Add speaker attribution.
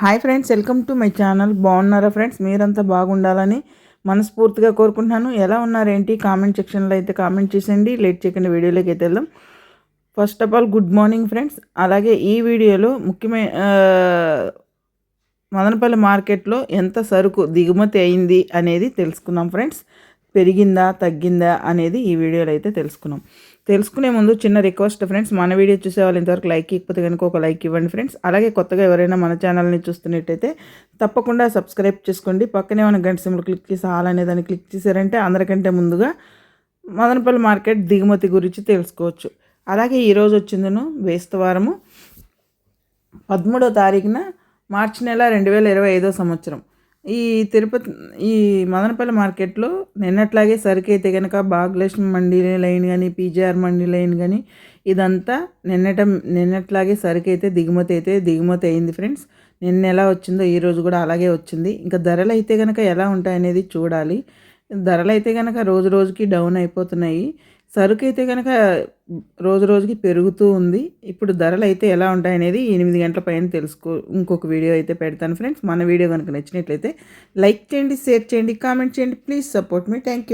Speaker 1: Hi friends welcome to my channel. బాగున్నారా friends? మీరంతా బాగుండాలని మనస్ఫూర్తిగా కోరుకుంటున్నాను. ఎలా ఉన్నారేంటి? కామెంట్ సెక్షన్లో అయితే కామెంట్ చేసేయండి. లేట్ చేయకుండా వీడియోలోకి అయితే వెళ్దాం. First of all good morning friends అలాగే ఈ వీడియోలో ముఖ్యమైన మదనపల్లి మార్కెట్లో ఎంత సరుకు దిగుమతి అయింది అనేది తెలుసుకున్నాం ఫ్రెండ్స్. పెరిగిందా తగ్గిందా అనేది ఈ వీడియోలో అయితే తెలుసుకున్నాం. తెలుసుకునే ముందు చిన్న రిక్వెస్ట్ ఫ్రెండ్స్ మన వీడియో చూసే వాళ్ళు ఇంతవరకు లైక్ ఇకపోతే కనుక ఒక లైక్ ఇవ్వండి ఫ్రెండ్స్. అలాగే కొత్తగా ఎవరైనా మన ఛానల్ని చూస్తున్నట్టయితే తప్పకుండా సబ్స్క్రైబ్ చేసుకోండి. పక్కనే మన గంట సింబల్ క్లిక్ చేసి ఆల్ అనే దాన్ని క్లిక్ చేశారంటే అందరికంటే ముందుగా మదనపల్లి మార్కెట్ దిగుమతి గురించి తెలుసుకోవచ్చు. అలాగే ఈరోజు వచ్చిందను వేస్తవారము పదమూడో తారీఖున మార్చి నెల రెండు వేల ఇరవై ఐదో సంవత్సరం. ఈ తిరుపతి ఈ మదనపల్లి మార్కెట్లో నిన్నట్లాగే సరికైతే అయితే కనుక భాగ్యలక్ష్మి మండీ లైన్ కానీ పీజీఆర్ మండీ లైన్ కానీ ఇదంతా నిన్నట నిన్నట్లాగే సరికైతే అయితే దిగుమతి అయితే దిగుమతి అయింది ఫ్రెండ్స్. నిన్న ఎలా వచ్చిందో ఈ రోజు కూడా అలాగే వచ్చింది. ఇంకా ధరలు అయితే కనుక ఎలా ఉంటాయనేది చూడాలి. ధరలు అయితే కనుక రోజు రోజుకి డౌన్ అయిపోతున్నాయి. సరుకు అయితే కనుక రోజు రోజుకి పెరుగుతూ ఉంది. ఇప్పుడు ధరలు అయితే ఎలా ఉంటాయనేది ఎనిమిది గంటల పైన తెలుసుకో ఇంకొక వీడియో అయితే పెడతాను ఫ్రెండ్స్. మన వీడియో కనుక నచ్చినట్లయితే లైక్ చేయండి షేర్ చేయండి కామెంట్ చేయండి. Please support me. Thank you